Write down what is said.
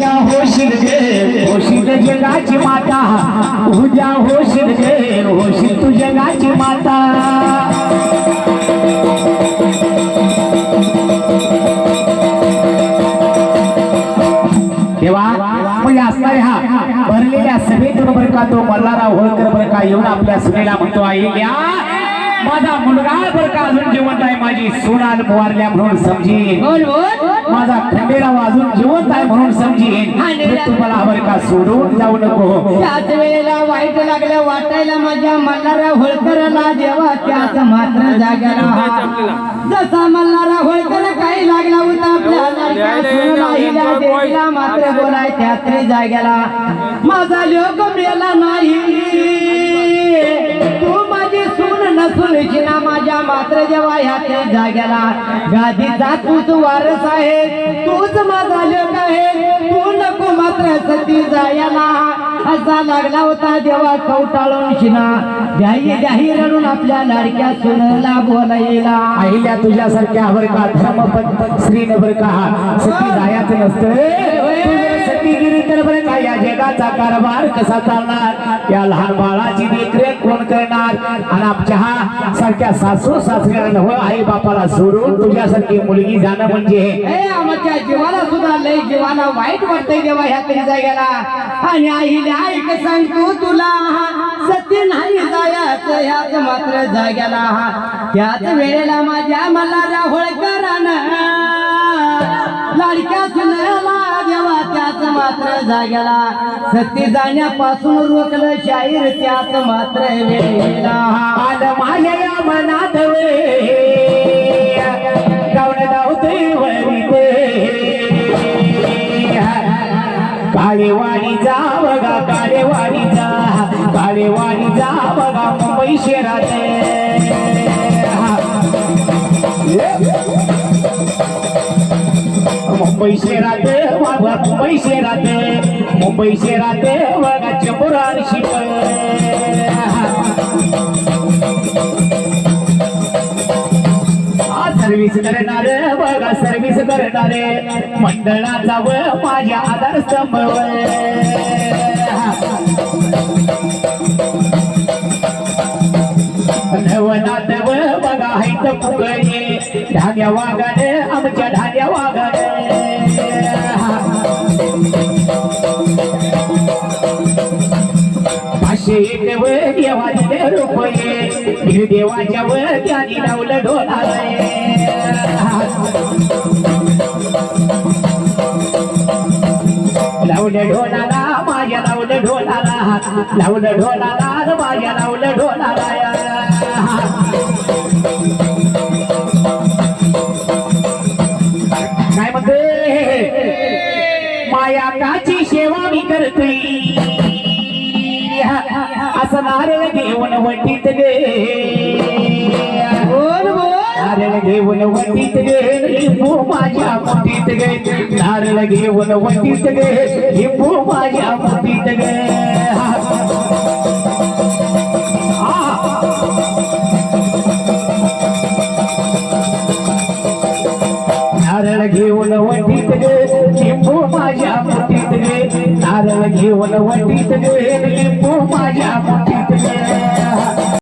उद्या होशील गे होशील जगाची माता. उद्या होशील गे होशील तू जगाची माता. तेव्हा मग असणाऱ्या हा भरलेल्या सभेतून बरं का तो मल्हारराव होळकर बरं का येऊन आपल्या सुनेला म्हणतो आई या माझा मुलगा बरं का अजून जिवंत आहे. माझी सुनाल मोवारल्या म्हणून समजीन. बोल बोल. माझा खंडेराव अजून जिवंत आहे म्हणून समजीन. तू मला बरं का सोडून जाऊ नको. त्याच वेळेला वाईट लागलं वाटायला माझ्या मल्हारा होळकरला देवा त्याच मात्र जाग्याला हा. जसा मल्हारा होळकर काही लागला होता आपल्या देवीला मात्र बोलाय त्याच जाग्याला. माझा लोक मेला नाही. माझ्या मात्र जेव्हा ह्या त्या जाग्याला गादीचा तूच वारस आहे तूच माझा लोक आहे. तू नको मात्र सती जायला. असा लागला होता देवा कवटाळून शिना. द्याही द्याही रडून आपल्या लाडक्या सुनला बोलायला. अहिल्या तुझ्यासारख्या बर का धर्मपंत स्त्री बर का सती जायचं नसतं. सतीगिरी तर बरं का या जगाचा कारभार कसा चालणार? या लहान बाळाची देखरेख कोण करणार? आणि आमच्या हा सारख्या सासू सासऱ्याला हो आई बापाला सोडून तुझ्यासारखी मुलगी जाणं म्हणजे आमच्या जीवाला सुद्धा लय जीवाला वाईट वाटतंय देवा ह्या तरी जायला आणि आईला ऐक सांगतो तुला सत्य नाही जायचं ह्याच मात्र जाग्याला. त्याच वेळेला माझ्या मला राहोळकरानं लाडक्या मात्र जाग्याला. सत्य जाण्यापासून रोखलं शाहीर त्याच मात्र वेळेला माझ्या मनात वे. गावण धावते काळेवाडी जा बघा काळेवाडी जा. काळेवाडी जा बघा मुंबई शहरात. मुंबई शहरात बघा मुंबई शहरात मुंबई शहरात बघा चंबुरान शिप सर्विस करणार बघा सर्विस करणारे मंडळाचा व माझ्या आधारस्तंभ नवनाथ व बघा हैत फुगडे धान्या वागाने देवाच्या वर त्यांनी लावलं ढोलाला लावलं ढोलाला माझ्या लावलं ढोलाला लावलं ढोलाला माझ्या लावलं ढोलाला काय म्हणते? माया काची सेवा मी करते असं नारळ घेऊन वटीत गे. बोल बोल. नारळ घेऊन वटीत गे. लिंबू माझ्या मुठीत गे. नारळ घेऊन वटीत गे. लिंबू माझ्या मुठीत गे. नारळ घेऊन वटीत गे. लिंबू माझ्या जीवन वटीत लिंबू माझ्या